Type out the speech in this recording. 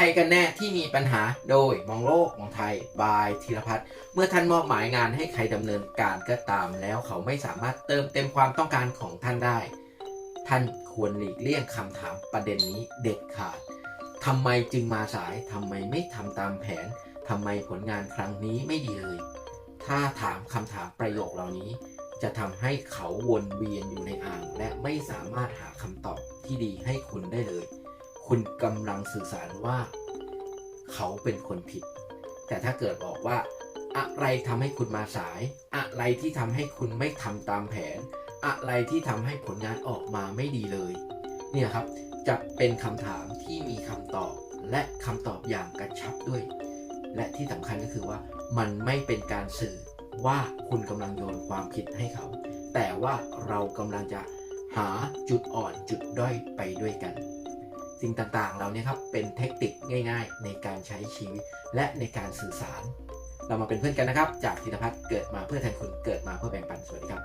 ใครกันแน่ที่มีปัญหาโดยมองโลกมองไทยบายธีรพัฒน์เมื่อท่านมอบหมายงานให้ใครดำเนินการก็ตามแล้วเขาไม่สามารถเติมเต็มความต้องการของท่านได้ ท่านควรหลีกเลี่ยงคำถามประเด็นนี้เด็ดขาดทำไมจึงมาสายทำไมไม่ทำตามแผนทำไมผลงานครั้งนี้ไม่ดีเลย ถ้าถามคำถามประโยคเหล่านี้ จะทำให้เขาวนเวียนอยู่ในอ่าง และไม่สามารถหาคำตอบที่ดีให้คุณได้เลย คุณกำลังสื่อสารว่า เขาเป็นคนผิด แต่ถ้าเกิดบอกว่า อะไรทำให้คุณมาสาย อะไรที่ทำให้คุณไม่ทำตามแผน อะไรที่ทำให้ผลงานออกมาไม่ดีเลย เนี่ยครับจะเป็นคำถามที่มีคำตอบและคำตอบอย่างกระชับด้วย และที่สำคัญก็คือว่า มันไม่เป็นการสื่อว่าคุณกำลังโยนความผิดให้เขา แต่ว่าเรากำลังจะหาจุดอ่อนจุดด้อยไปด้วยกัน สิ่งต่างๆเหล่านี้ครับเป็นเทคนิคง่าย ๆ ในการใช้ชีวิตและในการสื่อสาร เรามาเป็นเพื่อนกันนะครับ จากธีรพัฒน์เกิดมาเพื่อแทนคุณเกิดมาเพื่อแบ่งปันสวัสดีครับ